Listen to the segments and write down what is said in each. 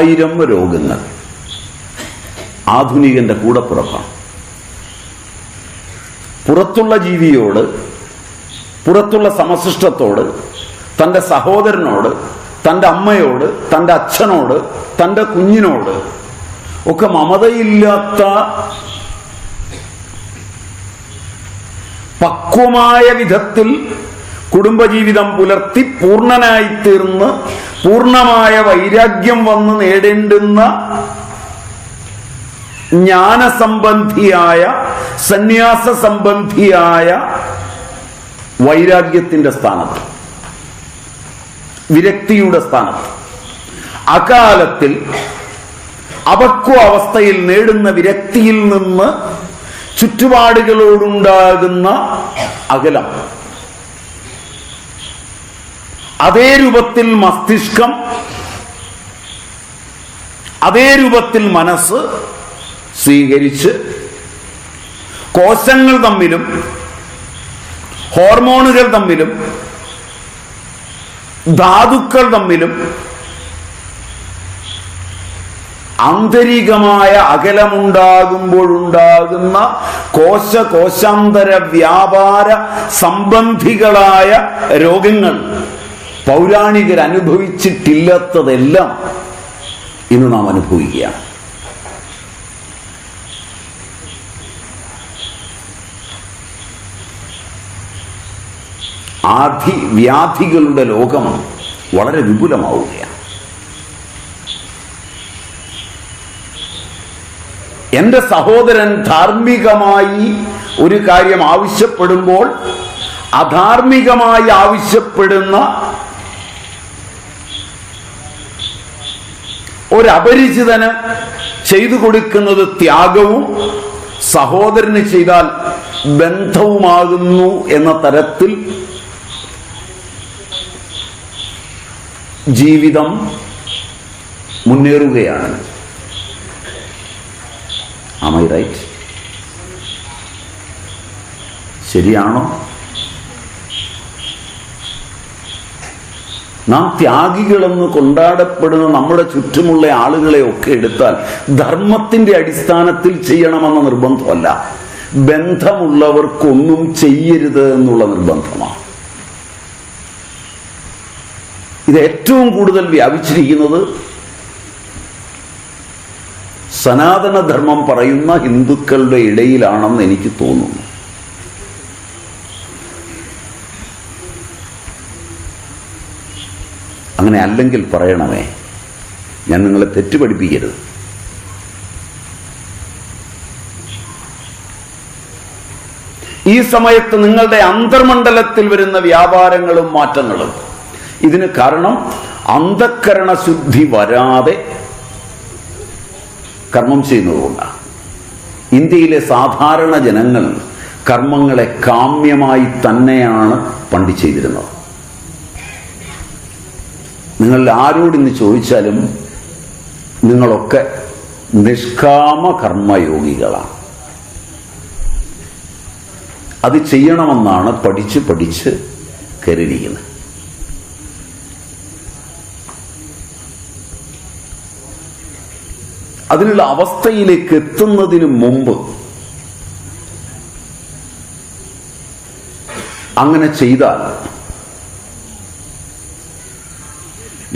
ആയിരം രോഗങ്ങൾ. ആധുനികന്റെ കൂടപ്പുറപ്പാണ്. പുറത്തുള്ള ജീവിയോട് പുറത്തുള്ള സമസൃഷ്ടത്തോട് തന്റെ സഹോദരനോട് തന്റെ അമ്മയോട് തന്റെ അച്ഛനോട് തന്റെ കുഞ്ഞിനോട് ഒക്കെ മമതയില്ലാത്ത പക്വമായ വിധത്തിൽ കുടുംബജീവിതം പുലർത്തി പൂർണനായി തീർന്ന് പൂർണമായ വൈരാഗ്യം വന്ന് നേടേണ്ടുന്ന ജ്ഞാനസംബന്ധിയായ സന്യാസ സംബന്ധിയായ വൈരാഗ്യത്തിന്റെ സ്ഥാനത്ത് വിരക്തിയുടെ സ്ഥാനത്ത്. അകാലത്തിൽ അപക്വ അവസ്ഥയിൽ നേടുന്ന വിരക്തിയിൽ നിന്ന് ചുറ്റുപാടുകളോടുണ്ടാകുന്ന അകലം. അതേ രൂപത്തിൽ മസ്തിഷ്കം അതേ രൂപത്തിൽ മനസ്സ് സ്വീകരിച്ച് കോശങ്ങൾ തമ്മിലും ഹോർമോണുകൾ തമ്മിലും ധാതുക്കൾ തമ്മിലും ആന്തരികമായ അകലമുണ്ടാകുമ്പോഴുണ്ടാകുന്ന കോശ കോശാന്തര വ്യാപാര സംബന്ധികളായ രോഗങ്ങൾ. പൗരാണികർ അനുഭവിച്ചിട്ടില്ലാത്തതെല്ലാം ഇന്ന് നാം അനുഭവിക്കുകയാണ്. ആധി വ്യാധികളുടെ ലോകം വളരെ വിപുലമാവുകയാണ്. എന്റെ സഹോദരൻ ധാർമ്മികമായി ഒരു കാര്യം ആവശ്യപ്പെടുമ്പോൾ അധാർമികമായി ആവശ്യപ്പെടുന്ന ഒരപരിചിതന് ചെയ്തു കൊടുക്കുന്നത് ത്യാഗവും സഹോദരന് ചെയ്താൽ ബന്ധവുമാകുന്നു എന്ന തരത്തിൽ ജീവിതം മുന്നേറുകയാണ്. റൈറ്റ് ശരിയാണോ? നാം ത്യാഗികളെന്ന് കൊണ്ടാടപ്പെടുന്ന നമ്മുടെ ചുറ്റുമുള്ള ആളുകളെ ഒക്കെ എടുത്താൽ ധർമ്മത്തിന്റെ അടിസ്ഥാനത്തിൽ ചെയ്യണമെന്ന നിർബന്ധമല്ല. ബന്ധമുള്ളവർക്കൊന്നും ചെയ്യരുത് എന്നുള്ള നിർബന്ധമാണ്. ഇത് ഏറ്റവും കൂടുതൽ വ്യാപിച്ചിരിക്കുന്നത് സനാതനധർമ്മം പറയുന്ന ഹിന്ദുക്കളുടെ ഇടയിലാണെന്ന് എനിക്ക് തോന്നുന്നു. അങ്ങനെ അല്ലെങ്കിൽ പറയണമേ ഞാൻ നിങ്ങളെ തെറ്റുപഠിപ്പിക്കരുത് ഈ സമയത്ത് നിങ്ങളുടെ അന്തർമണ്ഡലത്തിൽ വരുന്ന വ്യാപാരങ്ങളും മാറ്റങ്ങളും. ഇതിന് കാരണം അന്ധക്കരണ ശുദ്ധി വരാതെ കർമ്മം ചെയ്യുന്നതുകൊണ്ടാണ് ഇന്ത്യയിലെ സാധാരണ ജനങ്ങൾ കർമ്മങ്ങളെ കാമ്യമായി തന്നെയാണ് പണ്ട് ചെയ്തിരുന്നത്. നിങ്ങൾ ആരോട് ഇന്ന് ചോദിച്ചാലും നിങ്ങളൊക്കെ നിഷ്കാമ കർമ്മയോഗികളാണ്. അത് ചെയ്യണമെന്നാണ് പഠിച്ച് പഠിച്ച് കരുതിയിരിക്കുന്നത്. അതിനുള്ള അവസ്ഥയിലേക്ക് എത്തുന്നതിന് മുമ്പ് അങ്ങനെ ചെയ്താൽ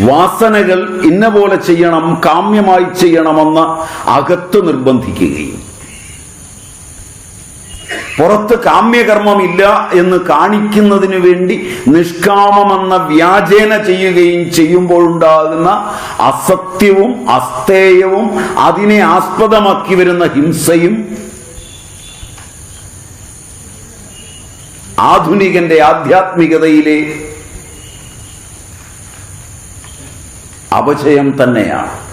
വാസനകൾ ഇന്ന പോലെ ചെയ്യണം കാമ്യമായി ചെയ്യണമെന്ന് അകത്ത് നിർബന്ധിക്കുകയും. പുറത്ത് കാമ്യകർമ്മം ഇല്ല എന്ന് കാണിക്കുന്നതിന് വേണ്ടി നിഷ്കാമമെന്ന വ്യാജേന ചെയ്യുകയും ചെയ്യുമ്പോഴുണ്ടാകുന്ന അസത്യവും അസ്തേയവും അതിനെ ആസ്പദമാക്കി വരുന്ന ഹിംസയും ആധുനികന്റെ ആധ്യാത്മികതയിലെ അപജയം തന്നെയാണ്.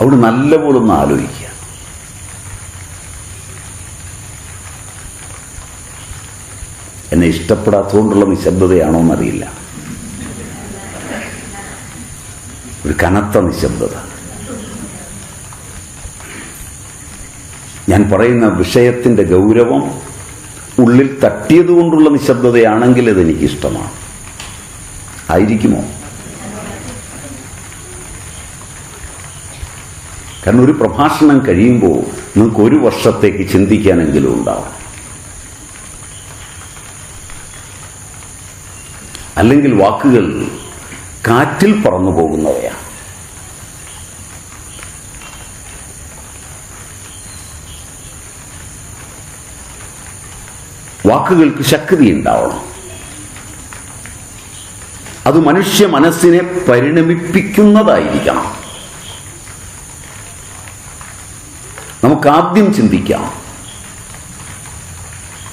അവിടെ നല്ലപോലെ ഒന്ന് ആലോചിക്കുക. എന്നെ ഇഷ്ടപ്പെടാത്തതുകൊണ്ടുള്ള നിശബ്ദതയാണോ എന്നറിയില്ല ഒരു കനത്ത നിശബ്ദത. ഞാൻ പറയുന്ന വിഷയത്തിന്റെ ഗൗരവം ഉള്ളിൽ തട്ടിയതുകൊണ്ടുള്ള നിശബ്ദതയാണെങ്കിൽ അത് എനിക്കിഷ്ടമാണ്. ആയിരിക്കുമോ? കാരണം ഒരു പ്രഭാഷണം കഴിയുമ്പോൾ നിങ്ങൾക്ക് ഒരു വർഷത്തേക്ക് ചിന്തിക്കാനെങ്കിലും ഉണ്ടാവും. അല്ലെങ്കിൽ വാക്കുകൾ കാറ്റിൽ പറന്നു പോകുന്നവയാണ്. വാക്കുകൾക്ക് ശക്തി ഉണ്ടാവണം അത് മനുഷ്യ മനസ്സിനെ പരിണമിപ്പിക്കുന്നതായിരിക്കണം. നമുക്ക് ആദ്യം ചിന്തിക്കാം.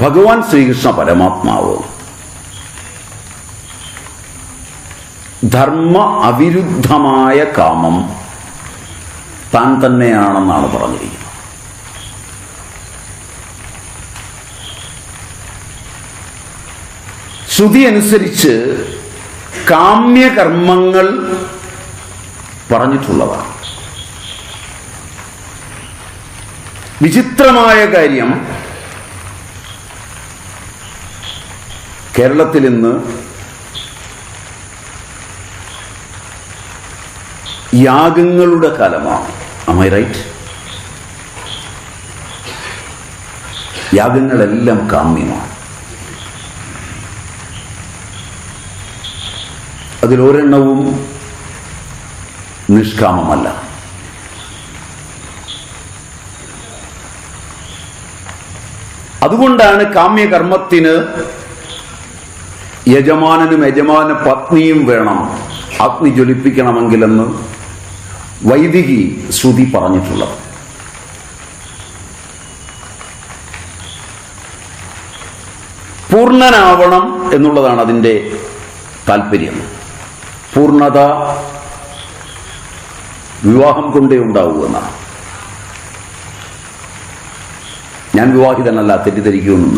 ഭഗവാൻ ശ്രീകൃഷ്ണ പരമാത്മാവ് ധർമ്മ അവിരുദ്ധമായ കാമം താൻ തന്നെയാണെന്നാണ് പറഞ്ഞിരിക്കുന്നത്. ശ്രുതി അനുസരിച്ച് കാമ്യകർമ്മങ്ങൾ പറഞ്ഞിട്ടുള്ളതാണ്. വിചിത്രമായ കാര്യം കേരളത്തിൽ ഇന്ന് യാഗങ്ങളുടെ കാലമാണ്. അമൈ റൈറ്റ് യാഗങ്ങളെല്ലാം കാമ്യമാണ്. അതിലൊരെണ്ണവും നിഷ്കാമമല്ല. അതുകൊണ്ടാണ് കാമ്യകർമ്മത്തിന് യജമാനനും യജമാന പത്നിയും വേണം. അഗ്നി ജ്വലിപ്പിക്കണമെങ്കിലെന്ന് വൈദികി ശ്രുതി പറഞ്ഞിട്ടുള്ളത്. പൂർണനാവണം എന്നുള്ളതാണ് അതിന്റെ താല്പര്യം. പൂർണത വിവാഹം കൊണ്ടേ ഉണ്ടാവൂ എന്നാണ്. ഞാൻ വിവാഹിതനല്ല തെറ്റിദ്ധരിക്കുകയൊന്നും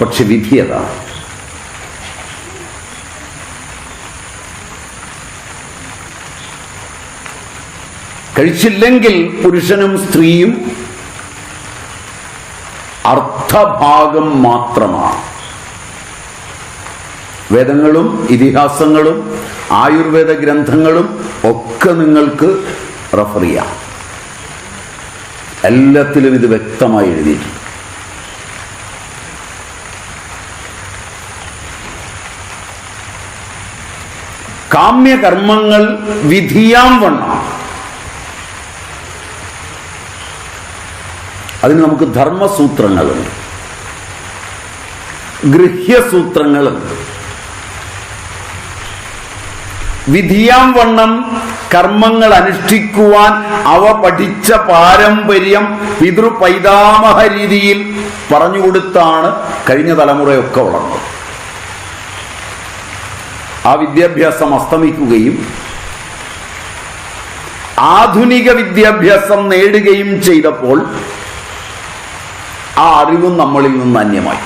പക്ഷെ വിധി അതാണ്. കഴിച്ചില്ലെങ്കിൽ പുരുഷനും സ്ത്രീയും അർത്ഥഭാഗം മാത്രമാണ്. വേദങ്ങളും ഇതിഹാസങ്ങളും ആയുർവേദ ഗ്രന്ഥങ്ങളും ഒക്കെ നിങ്ങൾക്ക് റഫർ ചെയ്യാം. എല്ലാത്തിലും ഇത് വ്യക്തമായി എഴുതിയിട്ടുണ്ട്. കാമ്യകർമ്മങ്ങൾ വിധിയാം വണ്ണം. അതിന് നമുക്ക് ധർമ്മസൂത്രങ്ങളുണ്ട് ഗൃഹ്യസൂത്രങ്ങളുണ്ട് വിധിയാം വണ്ണം കർമ്മങ്ങൾ അനുഷ്ഠിക്കുവാൻ അവ പഠിച്ച പാരമ്പര്യം പിതൃ പൈതാമഹ രീതിയിൽ പറഞ്ഞുകൊടുത്താണ് കഴിഞ്ഞ തലമുറയൊക്കെ വളർന്നത്. ആ വിദ്യാഭ്യാസം അസ്തമിക്കുകയും ആധുനിക വിദ്യാഭ്യാസം നേടുകയും ചെയ്തപ്പോൾ ആ അറിവും നമ്മളിൽ നിന്ന് അന്യമായി.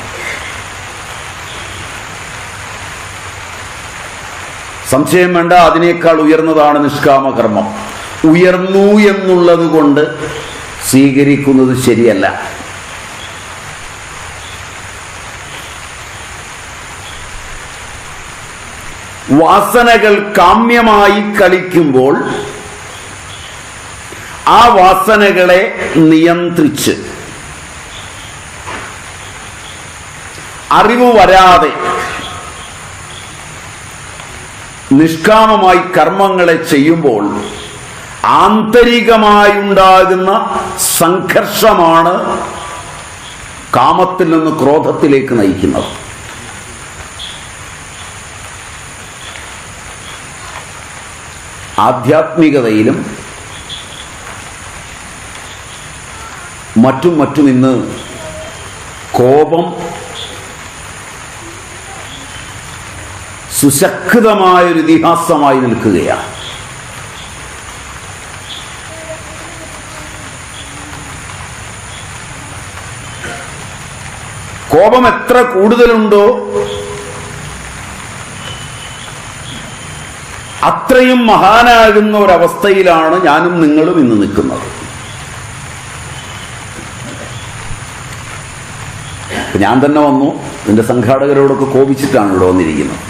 സംശയം വേണ്ട അതിനേക്കാൾ ഉയർന്നതാണ് നിഷ്കാമകർമ്മം. ഉയർന്നു എന്നുള്ളത് കൊണ്ട് സ്വീകരിക്കുന്നത് ശരിയല്ല. വാസനകൾ കാമ്യമായി കളിക്കുമ്പോൾ ആ വാസനകളെ നിയന്ത്രിച്ച് അറിവ് വരാതെ നിഷ്കാമമായി കർമ്മങ്ങളെ ചെയ്യുമ്പോൾ ആന്തരികമായുണ്ടാകുന്ന സംഘർഷമാണ് കാമത്തിൽ നിന്ന് ക്രോധത്തിലേക്ക് നയിക്കുന്നത്. ആധ്യാത്മികതയിലും മറ്റും മറ്റും ഇന്ന് കോപം സുശക്തമായൊരു ഇതിഹാസമായി നിൽക്കുകയാണ്. കോപം എത്ര കൂടുതലുണ്ടോ അത്രയും മഹാനാകുന്ന ഒരവസ്ഥയിലാണ് ഞാനും നിങ്ങളും ഇന്ന് നിൽക്കുന്നത്. ഞാൻ തന്നെ വന്നു എന്റെ സംഘാടകരോടൊക്കെ കോപിച്ചിട്ടാണ് ഇവിടെ വന്നിരിക്കുന്നത്.